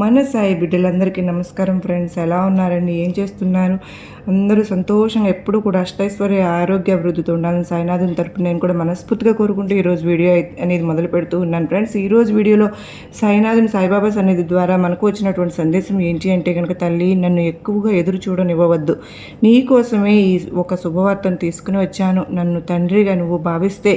మన సాయి బిడ్డలందరికీ నమస్కారం ఫ్రెండ్స్. ఎలా ఉన్నారండి? ఏం చేస్తున్నారు? అందరూ సంతోషంగా ఎప్పుడు కూడా అష్టైశ్వర్య ఆరోగ్య అభివృద్ధితో ఉండాలని సాయినాథుని తరపున నేను కూడా మనస్ఫూర్తిగా కోరుకుంటూ ఈరోజు వీడియో అనేది మొదలు పెడుతూ ఉన్నాను. ఫ్రెండ్స్ ఈరోజు వీడియోలో సాయినాథుని సాయిబాబా సన్నిధి ద్వారా మనకు వచ్చినటువంటి సందేశం ఏంటి అంటే కనుక తల్లి నన్ను ఎక్కువగా ఎదురు చూడనివ్వవద్దు. నీ కోసమే ఈ ఒక శుభవార్తను తీసుకుని వచ్చాను. నన్ను తండ్రిగా నువ్వు భావిస్తే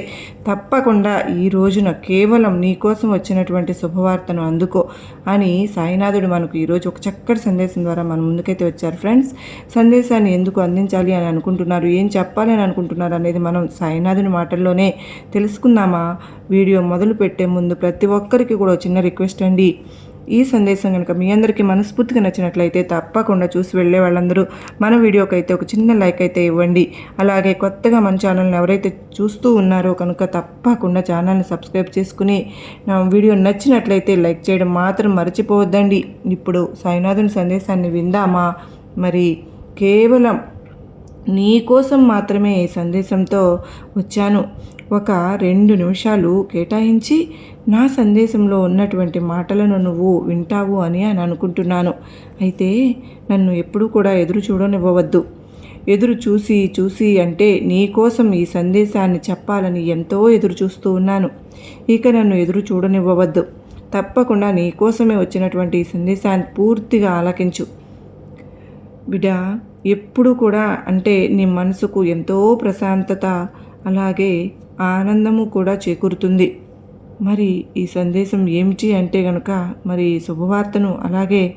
తప్పకుండా ఈ రోజున కేవలం నీ కోసం వచ్చినటువంటి శుభవార్తను అందుకో అని సాయినాథుడు మనకు ఈరోజు ఒక చక్కటి సందేశం ద్వారా మన ముందుకైతే వచ్చారు. ఫ్రెండ్స్ సందేశాన్ని ఎందుకు అందించాలి అని అనుకుంటున్నారు? ఏం చెప్పాలి అని అనుకుంటున్నారు అనేది మనం సాయినాథుని మాటల్లోనే తెలుసుకుందామా? వీడియో మొదలు పెట్టే ముందు ప్రతి ఒక్కరికి కూడా చిన్న రిక్వెస్ట్ అండి. ఈ సందేశం కనుక మీ అందరికీ మనస్ఫూర్తిగా నచ్చినట్లయితే తప్పకుండా చూసి వెళ్ళే వాళ్ళందరూ మన వీడియోకి అయితే ఒక చిన్న లైక్ అయితే ఇవ్వండి. అలాగే కొత్తగా మన ఛానల్ని ఎవరైతే చూస్తూ ఉన్నారో కనుక తప్పకుండా ఛానల్ని సబ్స్క్రైబ్ చేసుకుని నా వీడియో నచ్చినట్లయితే లైక్ చేయడం మాత్రం మర్చిపోవద్దండి. ఇప్పుడు సాయినాథుని సందేశాన్ని విందామా? మరి కేవలం నీ కోసం మాత్రమే ఈ సందేశంతో వచ్చాను. ఒక రెండు నిమిషాలు కేటాయించి నా సందేశంలో ఉన్నటువంటి మాటలను నువ్వు వింటావు అని అని అనుకుంటున్నాను. అయితే నన్ను ఎప్పుడూ కూడా ఎదురు చూడనివ్వవద్దు. ఎదురు చూసి చూసి అంటే నీ కోసం ఈ సందేశాన్ని చెప్పాలని ఎంతో ఎదురు చూస్తూ ఉన్నాను. ఇక నన్ను ఎదురు చూడనివ్వవద్దు. తప్పకుండా నీ కోసమే వచ్చినటువంటి ఈ సందేశాన్ని పూర్తిగా ఆలకించు. బిడ్డ ఎప్పుడు కూడా అంటే నీ మనసుకు ఎంతో ప్రశాంతత అలాగే ఆనందము కూడా చేకూరుతుంది. మరి ఈ సందేశం ఏమిటి అంటే గనుక మరి ఈ శుభవార్తను అలాగే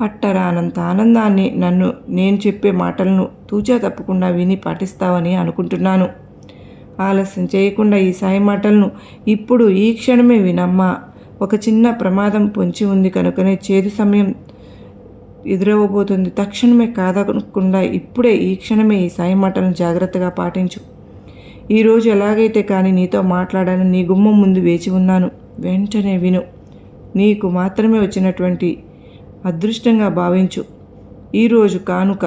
పట్టరానంత ఆనందాన్ని నన్ను నేను చెప్పే మాటలను తూచా తప్పకుండా విని పాటిస్తావని అనుకుంటున్నాను. ఆలస్యం చేయకుండా ఈ సాయి మాటలను ఇప్పుడు ఈ క్షణమే వినమ్మా. ఒక చిన్న ప్రమాదం పొంచి ఉంది కనుకనే చేదు సమయం ఎదురవ్వబోతుంది. తక్షణమే కాదనకుండా ఇప్పుడే ఈ క్షణమే ఈ సాయి మాటలను జాగ్రత్తగా పాటించు. ఈరోజు ఎలాగైతే కానీ నీతో మాట్లాడాలని నీ గుమ్మం ముందు వేచి ఉన్నాను వెంటనే విను. నీకు మాత్రమే వచ్చినటువంటి అదృష్టంగా భావించు. ఈరోజు కానుక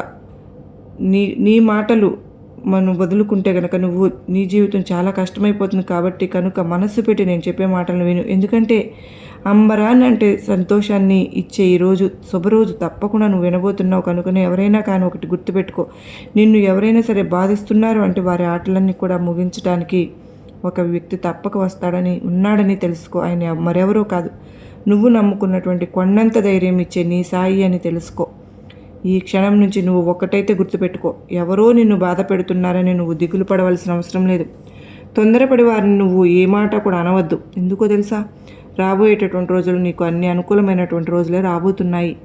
నీ నీ మాటలు మనం వదులుకుంటే కనుక నువ్వు నీ జీవితం చాలా కష్టమైపోతుంది కాబట్టి కనుక మనస్సు పెట్టి నేను చెప్పే మాటలను విను. ఎందుకంటే అంబరాన్ అంటే సంతోషాన్ని ఇచ్చే ఈరోజు శుభరోజు తప్పకుండా నువ్వు వినబోతున్నావు కనుకనే ఎవరైనా కానీ ఒకటి గుర్తుపెట్టుకో. నిన్ను ఎవరైనా సరే బాధిస్తున్నారు అంటే వారి ఆటలన్నీ కూడా ముగించడానికి ఒక వ్యక్తి తప్పక వస్తాడని ఉన్నాడని తెలుసుకో. ఆయన మరెవరో కాదు. నువ్వు నమ్ముకున్నటువంటి కొండంత ధైర్యం ఇచ్చే నీ సాయి అని తెలుసుకో. ఈ క్షణం నుంచి నువ్వు ఒక్కటైతే గుర్తుపెట్టుకో. ఎవరో నిన్ను బాధ పెడుతున్నారని నువ్వు దిగులు పడవలసిన అవసరం లేదు. తొందరపడి వారిని నువ్వు ఏ మాట కూడా అనవద్దు. ఎందుకో తెలుసా? రాబోయేటటువంటి రోజులు నీకు అన్ని అనుకూలమైనటువంటి రోజులే రాబోతున్నాయి.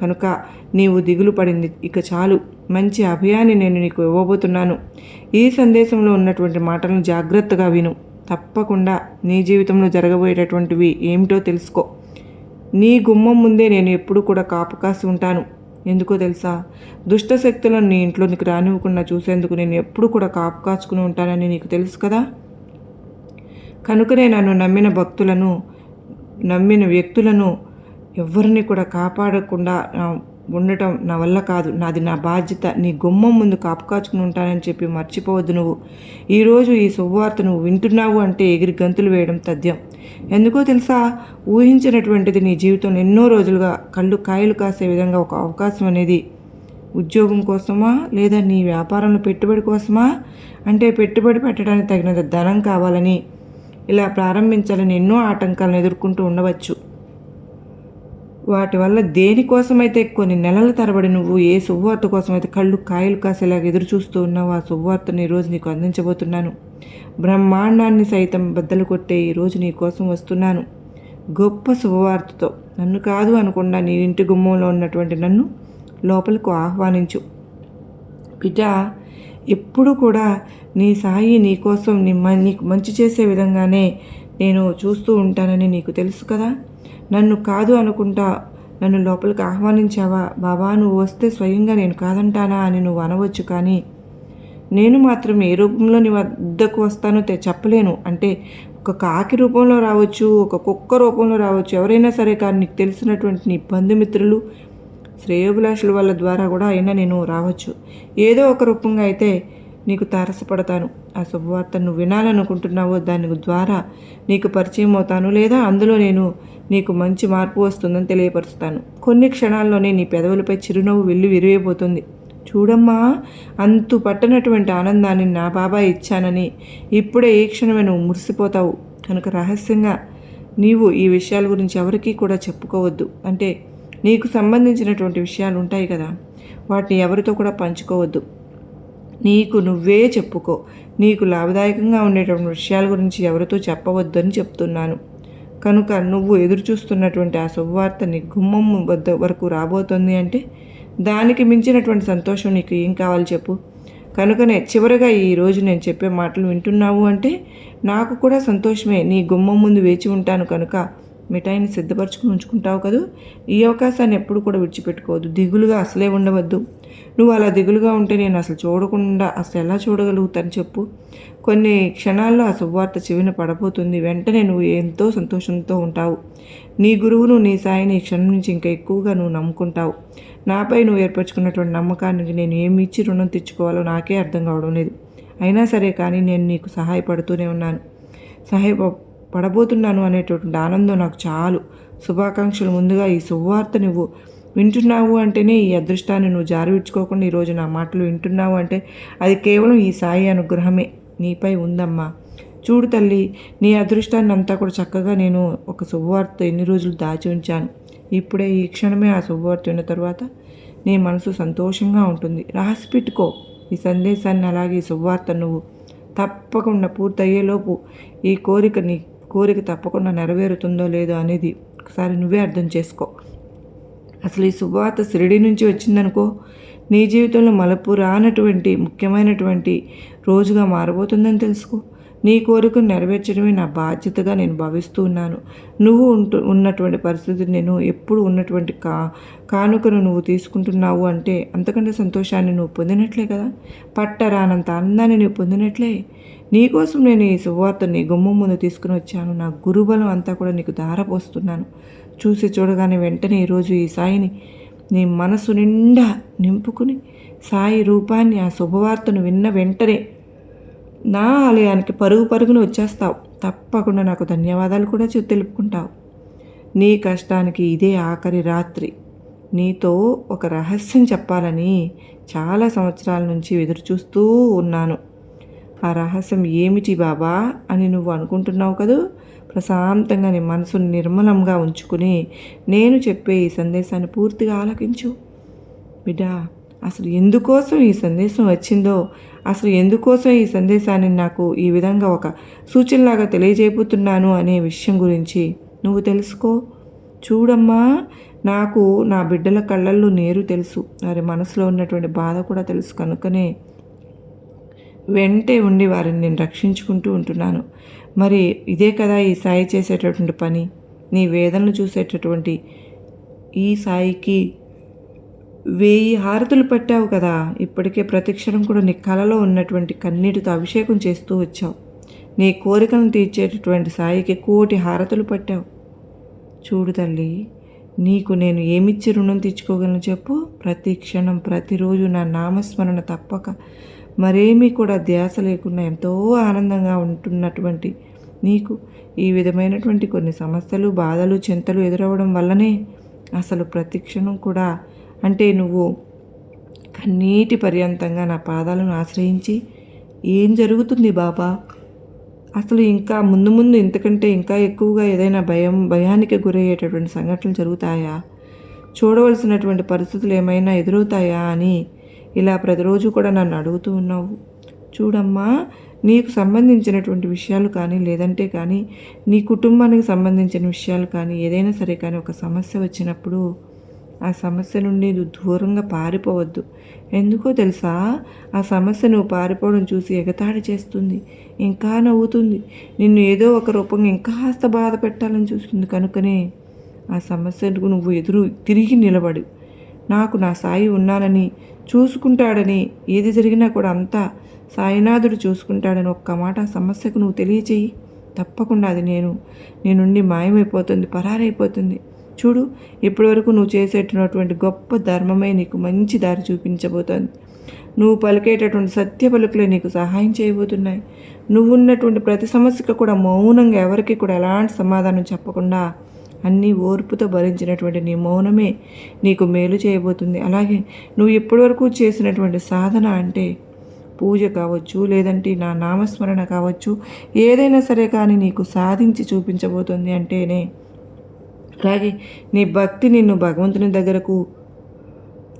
కనుక నీవు దిగులు పడింది ఇక చాలు. మంచి అభయాన్ని నేను నీకు ఇవ్వబోతున్నాను. ఈ సందేశంలో ఉన్నటువంటి మాటలను జాగ్రత్తగా విను. తప్పకుండా నీ జీవితంలో జరగబోయేటటువంటివి ఏమిటో తెలుసుకో. నీ గుమ్మం ముందే నేను ఎప్పుడు కూడా కాపు కాసి ఉంటాను. ఎందుకో తెలుసా? దుష్ట శక్తులను ఇంట్లో ఇంట్లోనికి రానివ్వకుండా చూసేందుకు నేను ఎప్పుడు కూడా కాపు కాచుకుని ఉంటానని నీకు తెలుసు కదా? కనుకనే నన్ను నమ్మిన భక్తులను నమ్మిన వ్యక్తులను ఎవరిని కూడా కాపాడకుండా ఉండటం నా వల్ల కాదు. నాది నా బాధ్యత. నీ గుమ్మం ముందు కాపు కాచుకుని ఉంటానని చెప్పి మర్చిపోవద్దు నువ్వు. ఈరోజు ఈ శుభవార్త నువ్వు వింటున్నావు అంటే ఎగిరి గంతులు వేయడం తథ్యం. ఎందుకో తెలుసా? ఊహించినటువంటిది నీ జీవితంలో ఎన్నో రోజులుగా కళ్ళు కాయలు కాసే విధంగా ఒక అవకాశం అనేది ఉద్యోగం కోసమా? లేదా నీ వ్యాపారంలో పెట్టుబడి కోసమా? అంటే పెట్టుబడి పెట్టడానికి తగినంత ధనం కావాలని ఇలా ప్రారంభించాలని ఎన్నో ఆటంకాలను ఎదుర్కొంటూ ఉండవచ్చు. వాటి వల్ల దేనికోసమైతే కొన్ని నెలల తరబడి నువ్వు ఏ శుభవార్త కోసమైతే కళ్ళు కాయలు కాసేలాగా ఎదురు చూస్తూ ఉన్నావు ఆ శుభవార్తను ఈరోజు నీకు అందించబోతున్నాను. బ్రహ్మాండాన్ని సైతం బద్దలు కొట్టే ఈరోజు నీ కోసం వస్తున్నాను. గొప్ప శుభవార్తతో నన్ను కాదు అనుకుండా నీ ఇంటి గుమ్మంలో ఉన్నటువంటి నన్ను లోపలకు ఆహ్వానించు. బిడ్డ ఎప్పుడు కూడా నీ సాయి నీ కోసం నీ నీకు మంచి చేసే విధంగానే నేను చూస్తూ ఉంటానని నీకు తెలుసు కదా? నన్ను కాదు అనుకుంటా. నన్ను లోపలికి ఆహ్వానించావా? బాబా నువ్వు వస్తే స్వయంగా నేను కాదంటానా అని నువ్వు అనవచ్చు కానీ నేను మాత్రం ఏ రూపంలో నీ వద్దకు వస్తానో తె- చెప్పలేను. అంటే ఒక కాకి రూపంలో రావచ్చు ఒక కుక్క రూపంలో రావచ్చు ఎవరైనా సరే కానీ నీకు తెలిసినటువంటి నీ బంధుమిత్రులు శ్రేయోభిలాషుల వాళ్ళ ద్వారా కూడా అయినా నేను రావచ్చు. ఏదో ఒక రూపంగా అయితే నీకు తారసపడతాను. ఆ శుభవార్త నువ్వు వినాలనుకుంటున్నావో దాని ద్వారా నీకు పరిచయం అవుతాను లేదా అందులో నేను నీకు మంచి మార్పు వస్తుందని తెలియపరుస్తాను. కొన్ని క్షణాల్లోనే నీ పెదవులపై చిరునవ్వు వెళ్ళి విరిగిపోతుంది. చూడమ్మా అంతు పట్టనటువంటి ఆనందాన్ని నా బాబాయ్ ఇచ్చానని. ఇప్పుడే ఈ క్షణమే నువ్వు మురిసిపోతావు. కనుక రహస్యంగా నీవు ఈ విషయాల గురించి ఎవరికీ కూడా చెప్పుకోవద్దు. అంటే నీకు సంబంధించినటువంటి విషయాలు ఉంటాయి కదా వాటిని ఎవరితో కూడా పంచుకోవద్దు. నీకు నువ్వే చెప్పుకో. నీకు లాభదాయకంగా ఉండేటువంటి విషయాల గురించి ఎవరితో చెప్పవద్దు అని చెప్తున్నాను. కనుక నువ్వు ఎదురుచూస్తున్నటువంటి ఆ శుభవార్త నీ గుమ్మం వద్ద వరకు రాబోతుంది అంటే దానికి మించినటువంటి సంతోషం నీకు ఏం కావాలి చెప్పు. కనుకనే చివరిగా ఈరోజు నేను చెప్పే మాటలు వింటున్నావు అంటే నాకు కూడా సంతోషమే. నీ గుమ్మం ముందు వేచి ఉంటాను కనుక మిఠాయిని సిద్ధపరచుకుని ఉంచుకుంటావు కదూ? ఈ అవకాశాన్ని ఎప్పుడు కూడా విడిచిపెట్టుకోవద్దు. దిగులుగా అసలే ఉండవద్దు. నువ్వు అలా దిగులుగా ఉంటే నేను అసలు చూడకుండా అసలు ఎలా చూడగలుగుతాను చెప్పు. కొన్ని క్షణాల్లో ఆ శుభవార్త చెవిన పడబోతుంది. వెంటనే నువ్వు ఎంతో సంతోషంతో ఉంటావు. నీ గురువును నీ సాయిని ఈ క్షణం నుంచి ఇంకా ఎక్కువగా నువ్వు నమ్ముకుంటావు. నాపై నువ్వు ఏర్పరచుకున్నటువంటి నమ్మకానికి నేను ఏమి ఇచ్చి రుణం తెచ్చుకోవాలో నాకే అర్థం కావడం లేదు. అయినా సరే కానీ నేను నీకు సహాయపడుతూనే ఉన్నాను. సహాయ పడబోతున్నాను అనేటటువంటి ఆనందం నాకు చాలు. శుభాకాంక్షలు. ముందుగా ఈ శుభవార్త నువ్వు వింటున్నావు అంటేనే ఈ అదృష్టాన్ని నువ్వు జారవిడ్చుకోకుండా ఈరోజు నా మాటలు వింటున్నావు అంటే అది కేవలం ఈ సాయి అనుగ్రహమే. నీపై ఉందమ్మా. చూడు తల్లి నీ అదృష్టాన్ని అంతా కూడా చక్కగా నేను ఒక శుభవార్త ఎన్ని రోజులు దాచి ఉంచాను. ఇప్పుడే ఈ క్షణమే ఆ శుభవార్త విన్న తర్వాత నీ మనసు సంతోషంగా ఉంటుంది. రాసి పెట్టుకో ఈ సందేశాన్ని. అలాగే ఈ శుభవార్త నువ్వు తప్పకుండా పూర్తయ్యేలోపు ఈ కోరిక నీ కోరిక తప్పకుండా నెరవేరుతుందో లేదో అనేది ఒకసారి నువ్వే అర్థం చేసుకో. అసలు ఈ శుభవార్త శిరిడి నుంచి వచ్చిందనుకో నీ జీవితంలో మలుపు రానటువంటి ముఖ్యమైనటువంటి రోజుగా మారబోతుందని తెలుసుకో. నీ కోరికను నెరవేర్చడమే నా బాధ్యతగా నేను భావిస్తూ ఉన్నాను. నువ్వు ఉంటు ఉన్నటువంటి పరిస్థితి నేను ఎప్పుడు ఉన్నటువంటి కా కానుకను నువ్వు తీసుకుంటున్నావు అంటే అంతకంటే సంతోషాన్ని నువ్వు పొందినట్లే కదా. పట్టరానంత ఆనందాన్ని నువ్వు పొందినట్లే. నీకోసం నేను ఈ సువార్తని గుమ్మం ముందు తీసుకుని వచ్చాను. నా గురుబలం అంతా కూడా నీకు దారపోస్తున్నాను చూసి చూడగానే వెంటనే ఈరోజు ఈ సాయిని నీ మనసు నిండా నింపుకుని సాయి రూపాన్ని ఆ శుభవార్తను విన్న వెంటనే నా ఆలయానికి పరుగు పరుగును వచ్చేస్తావు. తప్పకుండా నాకు ధన్యవాదాలు కూడా తెలుపుకుంటావు. నీ కష్టానికి ఇదే ఆఖరి రాత్రి. నీతో ఒక రహస్యం చెప్పాలని చాలా సంవత్సరాల నుంచి ఎదురు చూస్తూ ఉన్నాను. ఆ రహస్యం ఏమిటి బాబా అని నువ్వు అనుకుంటున్నావు కదూ? ప్రశాంతంగా నీ మనసును నిర్మలంగా ఉంచుకుని నేను చెప్పే ఈ సందేశాన్ని పూర్తిగా ఆలకించు. బిడ్డా అసలు ఎందుకోసం ఈ సందేశం వచ్చిందో అసలు ఎందుకోసం ఈ సందేశాన్ని నాకు ఈ విధంగా ఒక సూచనలాగా తెలియజేయబోతున్నాను అనే విషయం గురించి నువ్వు తెలుసుకో. చూడమ్మా నాకు నా బిడ్డల కళ్ళల్లో నేరు తెలుసు. వారి మనసులో ఉన్నటువంటి బాధ కూడా తెలుసు కనుకనే వెంటే ఉండి వారిని నేను రక్షించుకుంటూ ఉంటున్నాను. మరి ఇదే కదా ఈ సాయి చేసేటటువంటి పని? నీ వేదనలు చూసేటటువంటి ఈ సాయికి వెయ్యి హారతులు పెట్టావు కదా. ఇప్పటికే ప్రతిక్షణం కూడా నీ కలలో ఉన్నటువంటి కన్నీటితో అభిషేకం చేస్తూ వచ్చావు. నీ కోరికలను తీర్చేటటువంటి సాయికి కోటి హారతులు పట్టావు. చూడు తల్లి నీకు నేను ఏమిచ్చి రుణం తీర్చుకోగలను చెప్పు? ప్రతి క్షణం ప్రతిరోజు నా నామస్మరణ తప్పక మరేమీ కూడా ధ్యాస లేకుండా ఎంతో ఆనందంగా ఉంటున్నటువంటి నీకు ఈ విధమైనటువంటి కొన్ని సమస్యలు బాధలు చింతలు ఎదురవ్వడం వల్లనే అసలు ప్రతిక్షణం కూడా అంటే నువ్వు కన్నీటి పర్యంతంగా నా పాదాలను ఆశ్రయించి ఏం జరుగుతుంది బాబా? అసలు ఇంకా ముందు ముందు ఇంతకంటే ఇంకా ఎక్కువగా ఏదైనా భయం భయానికి గురయ్యేటటువంటి సంఘటనలు జరుగుతాయా? చూడవలసినటువంటి పరిస్థితులు ఏమైనా ఎదురవుతాయా అని ఇలా ప్రతిరోజు కూడా నన్ను అడుగుతూ ఉన్నావు. చూడమ్మా నీకు సంబంధించినటువంటి విషయాలు కానీ లేదంటే కానీ నీ కుటుంబానికి సంబంధించిన విషయాలు కానీ ఏదైనా సరే కానీ ఒక సమస్య వచ్చినప్పుడు ఆ సమస్య నుండి దూరంగా పారిపోవద్దు. ఎందుకో తెలుసా? ఆ సమస్య నువ్వు పారిపోవడం చూసి ఎగతాడి చేస్తుంది ఇంకా నవ్వుతుంది. నిన్ను ఏదో ఒక రూపంగా ఇంకా కాస్త బాధ పెట్టాలని చూస్తుంది. కనుకనే ఆ సమస్యకు నువ్వు ఎదురు తిరిగి నిలబడి. నాకు నా సాయి ఉన్నానని చూసుకుంటాడని ఏది జరిగినా కూడా అంతా సాయినాథుడు చూసుకుంటాడని ఒక్క మాట సమస్యకు నువ్వు తెలియచేయి తప్పకుండా అది నేను నేనుండి మాయమైపోతుంది పరారైపోతుంది. చూడు ఇప్పటివరకు నువ్వు చేసేటటువంటి గొప్ప ధర్మమే నీకు మంచి దారి చూపించబోతోంది. నువ్వు పలికేటటువంటి సత్య పలుకులే నీకు సహాయం చేయబోతున్నాయి. నువ్వు ఉన్నటువంటి ప్రతి సమస్యకు కూడా మౌనంగా ఎవరికి కూడా ఎలాంటి సమాధానం చెప్పకుండా అన్నీ ఓర్పుతో భరించినటువంటి నీ మౌనమే నీకు మేలు చేయబోతుంది. అలాగే నువ్వు ఇప్పటివరకు చేసినటువంటి సాధన అంటే పూజ కావచ్చు లేదంటే నా నామస్మరణ కావచ్చు ఏదైనా సరే కానీ నీకు సాధించి చూపించబోతుంది అంటేనే. అలాగే నీ భక్తి నిన్ను భగవంతుని దగ్గరకు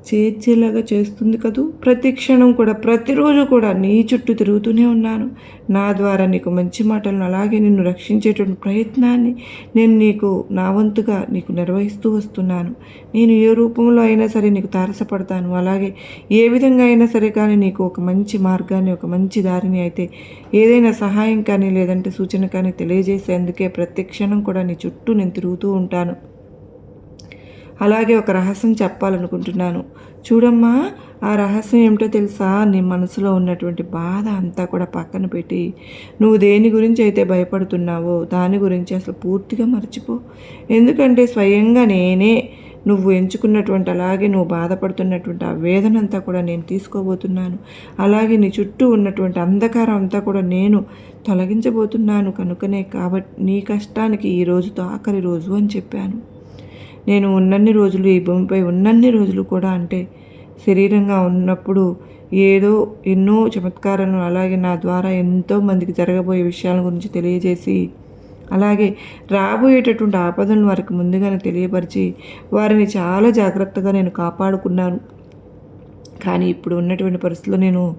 చేర్చేలాగా చేస్తుంది కదూ? ప్రతి క్షణం కూడా ప్రతిరోజు కూడా నీ చుట్టూ తిరుగుతూనే ఉన్నాను. నా ద్వారా నీకు మంచి మాటలను అలాగే నిన్ను రక్షించేటువంటి ప్రయత్నాన్ని నేను నీకు నా వంతుగా నీకు నిర్వహిస్తూ వస్తున్నాను. నేను ఏ రూపంలో అయినా సరే నీకు తారసపడతాను. అలాగే ఏ విధంగా అయినా సరే కానీ నీకు ఒక మంచి మార్గాన్ని ఒక మంచి దారిని అయితే ఏదైనా సహాయం కానీ లేదంటే సూచన కానీ తెలియజేసేందుకే ప్రతి క్షణం కూడా నీ చుట్టూ నేను తిరుగుతూ ఉంటాను. అలాగే ఒక రహస్యం చెప్పాలనుకుంటున్నాను. చూడమ్మా ఆ రహస్యం ఏమిటో తెలుసా? నీ మనసులో ఉన్నటువంటి బాధ అంతా కూడా పక్కన పెట్టి నువ్వు దేని గురించి అయితే భయపడుతున్నావో దాని గురించి అసలు పూర్తిగా మర్చిపో. ఎందుకంటే స్వయంగా నేనే నువ్వు ఎంచుకున్నటువంటి అలాగే నువ్వు బాధపడుతున్నటువంటి ఆ వేదన అంతా కూడా నేను తీసుకోబోతున్నాను. అలాగే నీ చుట్టూ ఉన్నటువంటి అంధకారం అంతా కూడా నేను తొలగించబోతున్నాను కనుకనే కాబట్టి నీ కష్టానికి ఈ రోజుతో ఆఖరి రోజు అని చెప్పాను. నేను ఉన్నన్ని రోజులు ఈ భూమిపై ఉన్నన్ని రోజులు కూడా అంటే శరీరంగా ఉన్నప్పుడు ఏదో ఎన్నో చమత్కారాలను అలాగే నా ద్వారా ఎంతో మందికి జరగబోయే విషయాల గురించి తెలియజేసి అలాగే రాబోయేటటువంటి ఆపదలను వారికి ముందుగానే తెలియపరిచి వారిని చాలా జాగ్రత్తగా నేను కాపాడుకున్నాను. కానీ ఇప్పుడు ఉన్నటువంటి పరిస్థితుల్లో నేను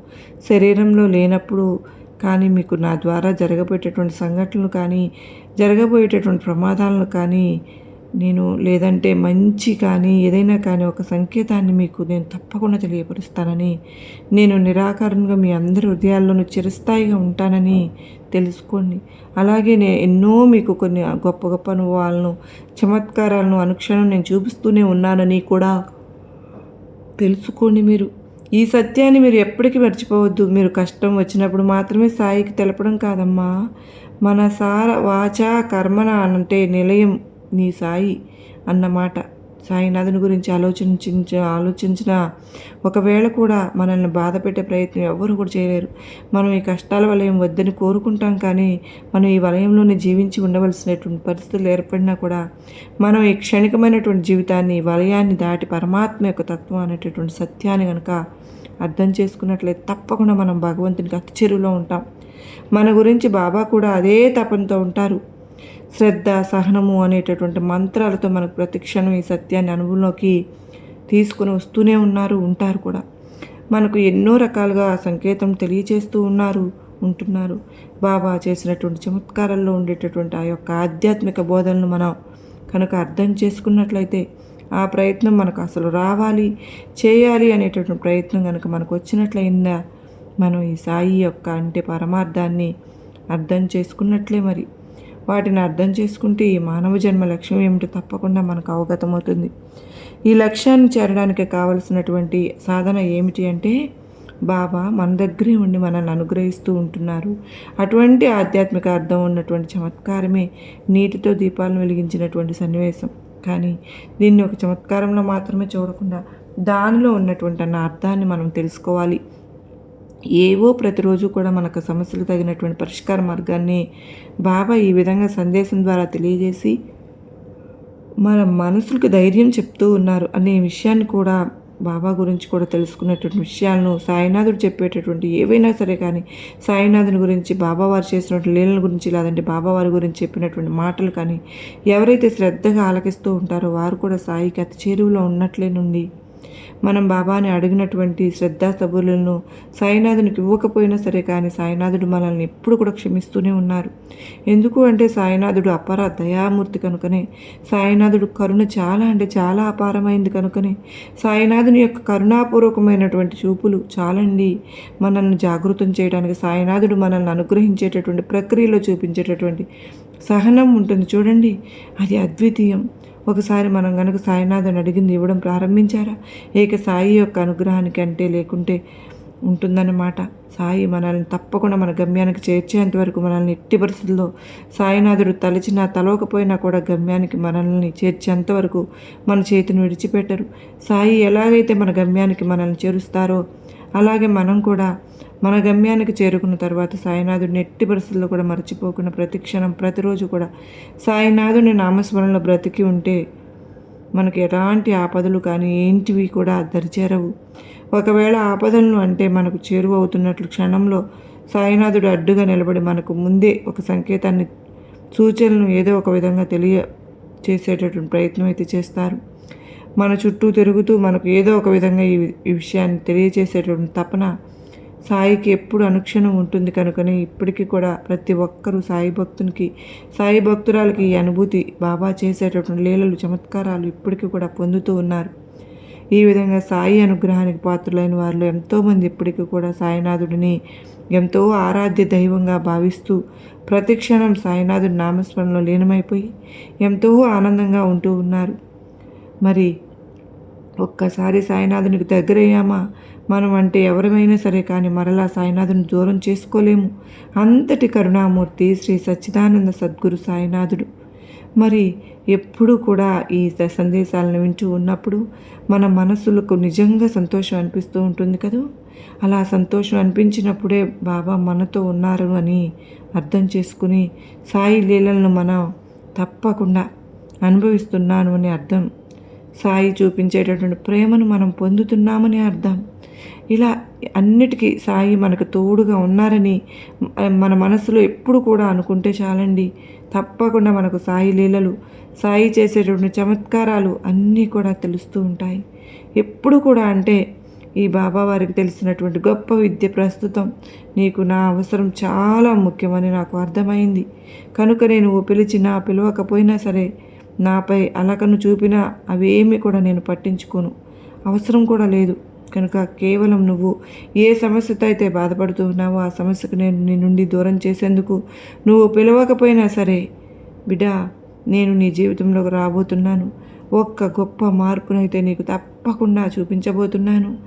శరీరంలో లేనప్పుడు కానీ మీకు నా ద్వారా జరగబోయేటటువంటి సంఘటనలు కానీ జరగబోయేటటువంటి ప్రమాదాలను కానీ నేను లేదంటే మంచి కానీ ఏదైనా కానీ ఒక సంకేతాన్ని మీకు నేను తప్పకుండా తెలియపరుస్తానని నేను నిరాకారంగా మీ అందరి హృదయాల్లోనూ చిరస్థాయిగా ఉంటానని తెలుసుకోండి. అలాగే నేను ఎన్నో మీకు కొన్ని గొప్ప గొప్ప అనుభవాలను చమత్కారాలను అనుక్షణం నేను చూపిస్తూనే ఉన్నానని కూడా తెలుసుకోండి మీరు. ఈ సత్యాన్ని మీరు ఎప్పటికీ మర్చిపోవద్దు. మీరు కష్టం వచ్చినప్పుడు మాత్రమే సాయికి తెలపడం కాదమ్మా. మన సార వాచ కర్మన అంటే నిలయం. నీ సాయి అన్నమాట సాయినాథుని గురించి ఆలోచించ ఆలోచించిన ఒకవేళ కూడా మనల్ని బాధ పెట్టే ప్రయత్నం ఎవరు కూడా చేయలేరు. మనం ఈ కష్టాల వలయం వద్దని కోరుకుంటాం కానీ మనం ఈ వలయంలోనే జీవించి ఉండవలసినటువంటి పరిస్థితులు ఏర్పడినా కూడా మనం ఈ క్షణికమైనటువంటి జీవితాన్ని వలయాన్ని దాటి పరమాత్మ యొక్క తత్వం అనేటటువంటి సత్యాన్ని కనుక అర్థం చేసుకున్నట్లయితే తప్పకుండా మనం భగవంతునికి అతి చెరువులో ఉంటాం. మన గురించి బాబా కూడా అదే తపనతో ఉంటారు. శ్రద్ధ సహనము అనేటటువంటి మంత్రాలతో మనకు ప్రతిక్షణం ఈ సత్యాన్ని అనుభవంలోకి తీసుకుని వస్తూనే ఉన్నారు ఉంటారు కూడా. మనకు ఎన్నో రకాలుగా సంకేతం తెలియచేస్తూ ఉన్నారు ఉంటున్నారు. బాబా చేసినటువంటి చమత్కారాల్లో ఉండేటటువంటి ఆ యొక్క ఆధ్యాత్మిక బోధనలు మనం కనుక అర్థం చేసుకున్నట్లయితే ఆ ప్రయత్నం మనకు అసలు రావాలి చేయాలి అనేటటువంటి ప్రయత్నం కనుక మనకు వచ్చినట్లయిందా మనం ఈ సాయి యొక్క అంటే పరమార్థాన్ని అర్థం చేసుకున్నట్లే మరి. వాటిని అర్థం చేసుకుంటే ఈ మానవ జన్మ లక్ష్యం ఏమిటో తప్పకుండా మనకు అవగతమవుతుంది. ఈ లక్ష్యాన్ని చేరడానికి కావలసినటువంటి సాధన ఏమిటి అంటే బాబా మన దగ్గరే ఉండి మనల్ని అనుగ్రహిస్తూ ఉంటున్నారు. అటువంటి ఆధ్యాత్మిక అర్థం ఉన్నటువంటి చమత్కారమే నీటితో దీపాలను వెలిగించినటువంటి సన్నివేశం. కానీ దీన్ని ఒక చమత్కారంలో మాత్రమే చూడకుండా దానిలో ఉన్నటువంటి అన్న అర్థాన్ని మనం తెలుసుకోవాలి. ఏవో ప్రతిరోజు కూడా మనకు సమస్యలు తగినటువంటి పరిష్కార మార్గాన్ని బాబా ఈ విధంగా సందేశం ద్వారా తెలియజేసి మన మనసులకు ధైర్యం చెప్తూ ఉన్నారు అనే విషయాన్ని కూడా బాబా గురించి కూడా తెలుసుకునేటువంటి విషయాలను సాయినాథుడు చెప్పేటటువంటి ఏవైనా సరే కానీ సాయినాథుని గురించి బాబావారు చేసినటువంటి లీలల గురించి లేదంటే బాబా వారి గురించి చెప్పినటువంటి మాటలు కానీ ఎవరైతే శ్రద్ధగా ఆలకిస్తూ ఉంటారో వారు కూడా సాయికి అతి చేరువలో ఉన్నట్లే నుండి మనం బాబాని అడిగినటువంటి శ్రద్ధా సబులను సాయినాథునికి ఇవ్వకపోయినా సరే కానీ సాయినాథుడు మనల్ని ఎప్పుడు కూడా క్షమిస్తూనే ఉన్నారు. ఎందుకు అంటే సాయినాథుడు అపార దయామూర్తి కనుకనే సాయినాథుడు కరుణ చాలా అంటే చాలా అపారమైంది కనుకనే సాయినాథుని యొక్క కరుణాపూర్వకమైనటువంటి చూపులు చాలండి మనల్ని జాగృతం చేయడానికి సాయినాథుడు మనల్ని అనుగ్రహించేటటువంటి ప్రక్రియలో చూపించేటటువంటి సహనం ఉంటుంది. చూడండి అది అద్వితీయం. ఒకసారి మనం గనుక సాయినాథుని అడిగింది ఇవ్వడం ప్రారంభించారా? ఏక సాయి యొక్క అనుగ్రహానికి అంటే లేకుంటే ఉంటుందన్నమాట. సాయి మనల్ని తప్పకుండా మన గమ్యానికి చేర్చేంత వరకు మనల్ని ఎట్టి పరిస్థితుల్లో సాయినాథుడు తలచినా తలవకపోయినా కూడా గమ్యానికి మనల్ని చేర్చేంత వరకు మన చేతిని విడిచిపెట్టరు. సాయి ఎలాగైతే మన గమ్యానికి మనల్ని చేరుస్తారో అలాగే మనం కూడా మన గమ్యానికి చేరుకున్న తర్వాత సాయినాథుడిని ఎట్టి పరిస్థితుల్లో కూడా మర్చిపోకుండా ప్రతి క్షణం ప్రతిరోజు కూడా సాయినాథుడిని నామస్మరణలో బ్రతికి ఉంటే మనకి ఎలాంటి ఆపదలు కానీ ఏంటివి కూడా దరిచేరవు. ఒకవేళ ఆపదలను అంటే మనకు చేరువవుతున్నట్లు క్షణంలో సాయినాథుడు అడ్డుగా నిలబడి మనకు ముందే ఒక సంకేతాన్ని సూచనలను ఏదో ఒక విధంగా తెలియ చేసేటటువంటి ప్రయత్నం అయితే చేస్తారు. మన చుట్టూ తిరుగుతూ మనకు ఏదో ఒక విధంగా ఈ విషయాన్ని తెలియచేసేటువంటి తపన సాయికి ఎప్పుడు అనుక్షణం ఉంటుంది కనుకనే ఇప్పటికీ కూడా ప్రతి ఒక్కరూ సాయి భక్తునికి సాయి భక్తురాలకి ఈ అనుభూతి బాబా చేసేటటువంటి లీలలు చమత్కారాలు ఇప్పటికీ కూడా పొందుతూ ఉన్నారు. ఈ విధంగా సాయి అనుగ్రహానికి పాత్రులైన వారిలో ఎంతోమంది ఇప్పటికీ కూడా సాయినాథుడిని ఎంతో ఆరాధ్య దైవంగా భావిస్తూ ప్రతిక్షణం సాయినాథుడి నామస్మరణలో లీనమైపోయి ఎంతో ఆనందంగా ఉంటూ ఉన్నారు. మరి ఒక్కసారి సాయినాథునికి దగ్గరయ్యామా? మనం అంటే ఎవరమైనా సరే కానీ మరలా సాయినాథుని దూరం చేసుకోలేము. అంతటి కరుణామూర్తి శ్రీ సచ్చిదానంద సద్గురు సాయినాథుడు. మరి ఎప్పుడూ కూడా ఈ సందేశాలను వింటూ ఉన్నప్పుడు మన మనసులకు నిజంగా సంతోషం అనిపిస్తూ ఉంటుంది కదా? అలా సంతోషం అనిపించినప్పుడే బాబా మనతో ఉన్నారు అని అర్థం చేసుకుని సాయి లీలలను మనం తప్పకుండా అనుభవిస్తున్నాను అని అర్థం సాయి చూపించేటటువంటి ప్రేమను మనం పొందుతున్నామని అర్థం. ఇలా అన్నిటికీ సాయి మనకు తోడుగా ఉన్నారని మన మనసులో ఎప్పుడు కూడా అనుకుంటే చాలండి. తప్పకుండా మనకు సాయి లీలలు సాయి చేసేటువంటి చమత్కారాలు అన్నీ కూడా తెలుస్తూ ఉంటాయి. ఎప్పుడు కూడా అంటే ఈ బాబా వారికి తెలిసినటువంటి గొప్ప విద్య ప్రస్తుతం నీకు నా అవసరం చాలా ముఖ్యమని నాకు అర్థమైంది. కనుక నేను పిలిచినా పిలవకపోయినా సరే నాపై అలకను చూపినా అవేమీ కూడా నేను పట్టించుకోను. అవసరం కూడా లేదు. కనుక కేవలం నువ్వు ఏ సమస్యతో అయితే బాధపడుతూ ఉన్నావో ఆ సమస్యకు నేను నీ నుండి దూరం చేసేందుకు నువ్వు పిలవకపోయినా సరే బిడా నేను నీ జీవితంలోకి రాబోతున్నాను. ఒక్క గొప్ప మార్పునైతే నీకు తప్పకుండా చూపించబోతున్నాను.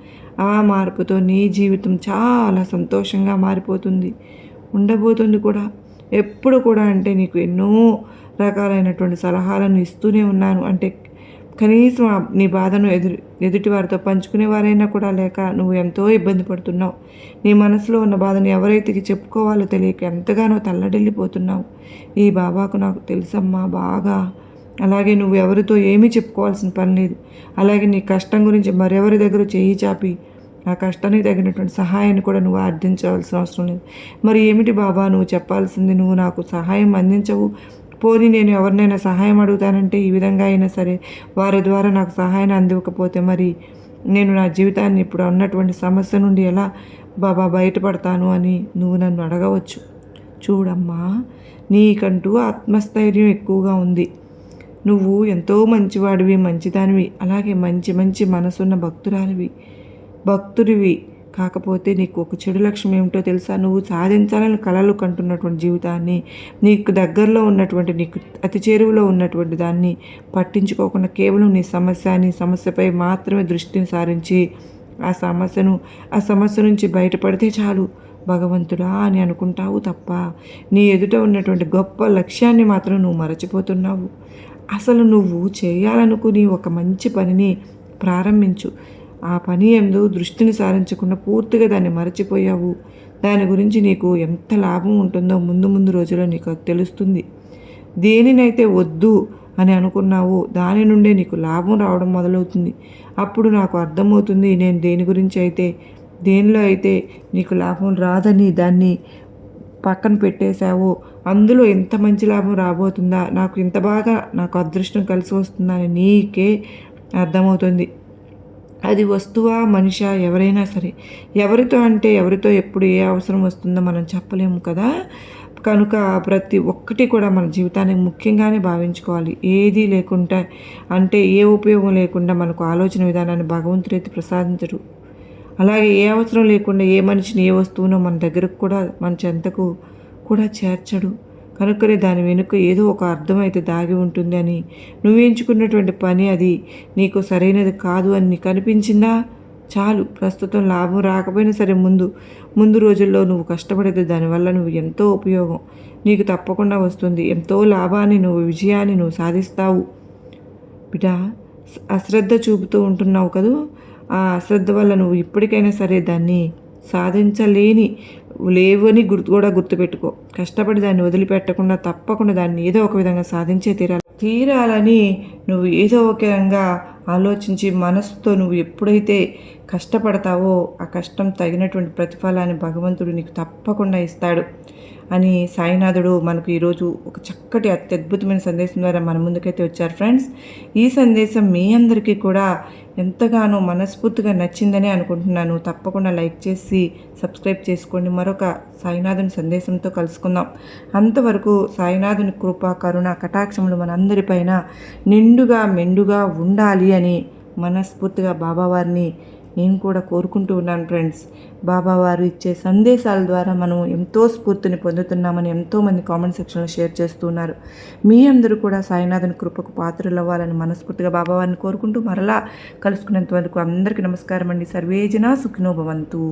ఆ మార్పుతో నీ జీవితం చాలా సంతోషంగా మారిపోతుంది. ఉండబోతుంది కూడా. ఎప్పుడు కూడా అంటే నీకు ఎన్నో రకాలైనటువంటి సలహాలను ఇస్తూనే ఉన్నాను. అంటే కనీసం నీ బాధను ఎదురు ఎదుటి వారితో పంచుకునేవారైనా కూడా లేక నువ్వు ఎంతో ఇబ్బంది పడుతున్నావు. నీ మనసులో ఉన్న బాధను ఎవరైతే చెప్పుకోవాలో తెలియక ఎంతగానో తల్లడిల్లిపోతున్నావు. ఈ బాబాకు నాకు తెలుసమ్మా బాగా. అలాగే నువ్వు ఎవరితో ఏమీ చెప్పుకోవాల్సిన పని లేదు. అలాగే నీ కష్టం గురించి మరెవరి దగ్గర చేయి చాపి ఆ కష్టానికి తగినటువంటి సహాయాన్ని కూడా నువ్వు అర్థించవలసిన అవసరం లేదు. మరి ఏమిటి బాబా? నువ్వు చెప్పాల్సింది నువ్వు నాకు సహాయం అందించవు. పోని నేను ఎవరినైనా సహాయం అడుగుతానంటే ఈ విధంగా అయినా సరే వారి ద్వారా నాకు సహాయం అందివ్వకపోతే మరి నేను నా జీవితాన్ని ఇప్పుడు ఉన్నటువంటి సమస్య నుండి ఎలా బాబా బయటపడతాను అని నువ్వు నన్ను అడగవచ్చు. చూడమ్మా నీకంటూ ఆత్మస్థైర్యం ఎక్కువగా ఉంది. నువ్వు ఎంతో మంచివాడివి మంచిదానివి అలాగే మంచి మంచి మనసున్న భక్తురాలివి భక్తుడివి. కాకపోతే నీకు ఒక చెడు లక్ష్యం ఏమిటో తెలుసా? నువ్వు సాధించాలని కళలు కంటున్నటువంటి జీవితాన్ని నీకు దగ్గరలో ఉన్నటువంటి నీకు అతి చేరువలో ఉన్నటువంటి దాన్ని పట్టించుకోకుండా కేవలం నీ సమస్య నీ సమస్యపై మాత్రమే దృష్టిని సారించి ఆ సమస్యను ఆ సమస్య నుంచి బయటపడితే చాలు. భగవంతుడా అని అనుకుంటావు తప్ప నీ ఎదుట ఉన్నటువంటి గొప్ప లక్ష్యాన్ని మాత్రం నువ్వు మరచిపోతున్నావు. అసలు నువ్వు చేయాలనుకుని ఒక మంచి పనిని ప్రారంభించు. ఆ పని ఎందు దృష్టిని సారించకుండా పూర్తిగా దాన్ని మరచిపోయావు. దాని గురించి నీకు ఎంత లాభం ఉంటుందో ముందు ముందు రోజుల్లో నీకు తెలుస్తుంది. దేనినైతే వద్దు అని అనుకున్నావు దాని నుండే నీకు లాభం రావడం మొదలవుతుంది. అప్పుడు నాకు అర్థమవుతుంది నేను దేని గురించి అయితే దేనిలో అయితే నీకు లాభం రాదని దాన్ని పక్కన పెట్టేశావో అందులో ఎంత మంచి లాభం రాబోతుందా నాకు ఇంత బాగా నాకు అదృష్టం కలిసి వస్తుందని నీకే అర్థమవుతుంది. అది వస్తువా మనిష ఎవరైనా సరే. ఎవరితో అంటే ఎవరితో ఎప్పుడు ఏ అవసరం వస్తుందో మనం చెప్పలేము కదా. కనుక ప్రతి ఒక్కటి కూడా మన జీవితానికి ముఖ్యంగానే భావించుకోవాలి. ఏది లేకుండా అంటే ఏ ఉపయోగం లేకుండా మనకు ఆలోచన విధానాన్ని భగవంతుడైతే ప్రసాదించడు. అలాగే ఏ అవసరం లేకుండా ఏ మనిషిని ఏ వస్తువునో మన దగ్గరకు కూడా మన చెంతకు కూడా చేర్చడు. కనుకనే దాని వెనుక ఏదో ఒక అర్థం అయితే దాగి ఉంటుంది అని నువ్వు ఎంచుకున్నటువంటి పని అది. నీకు సరైనది కాదు అని నీకు అనిపించిందా? చాలు ప్రస్తుతం లాభం రాకపోయినా సరే ముందు ముందు రోజుల్లో నువ్వు కష్టపడితే దానివల్ల నువ్వు ఎంతో ఉపయోగం. నీకు తప్పకుండా వస్తుంది. ఎంతో లాభాన్ని నువ్వు విజయాన్ని నువ్వు సాధిస్తావు. బిడ్డ అశ్రద్ధ చూపుతూ ఉంటున్నావు కదూ? ఆ అశ్రద్ధ వల్ల నువ్వు ఇప్పటికైనా సరే దాన్ని సాధించలేని లేవని గుర్తు కూడా గుర్తుపెట్టుకో. కష్టపడి దాన్ని వదిలిపెట్టకుండా తప్పకుండా దాన్ని ఏదో ఒక విధంగా సాధించే తీరాలి. తీరాలని నువ్వు ఏదో ఒక విధంగా ఆలోచించి మనసుతో నువ్వు ఎప్పుడైతే కష్టపడతావో ఆ కష్టం తగినటువంటి ప్రతిఫలాన్ని భగవంతుడు నీకు తప్పకుండా ఇస్తాడు అని సాయినాథుడు మనకు ఈరోజు ఒక చక్కటి అత్యద్భుతమైన సందేశం ద్వారా మన ముందుకైతే వచ్చారు ఫ్రెండ్స్. ఈ సందేశం మీ అందరికీ కూడా ఎంతగానో మనస్ఫూర్తిగా నచ్చిందని అనుకుంటున్నాను. తప్పకుండా లైక్ చేసి సబ్స్క్రైబ్ చేసుకోండి. మరొక సాయినాథుని సందేశంతో కలుసుకుందాం. అంతవరకు సాయినాథుని కృప కరుణ కటాక్షములు మనందరిపైన నిండుగా మెండుగా ఉండాలి అని మనస్ఫూర్తిగా బాబావారిని నేను కూడా కోరుకుంటూ ఉన్నాను ఫ్రెండ్స్. బాబా వారు ఇచ్చే సందేశాల ద్వారా మనం ఎంతో స్ఫూర్తిని పొందుతున్నామని ఎంతోమంది కామెంట్ సెక్షన్లో షేర్ చేస్తున్నారు మీ అందరూ కూడా సాయినాథుని కృపకు పాత్రలు అవ్వాలని మనస్ఫూర్తిగా బాబా వారిని కోరుకుంటూ మరలా కలుసుకునేంత వరకు అందరికీ నమస్కారం అండి. సర్వేజన సుఖినోభవంతు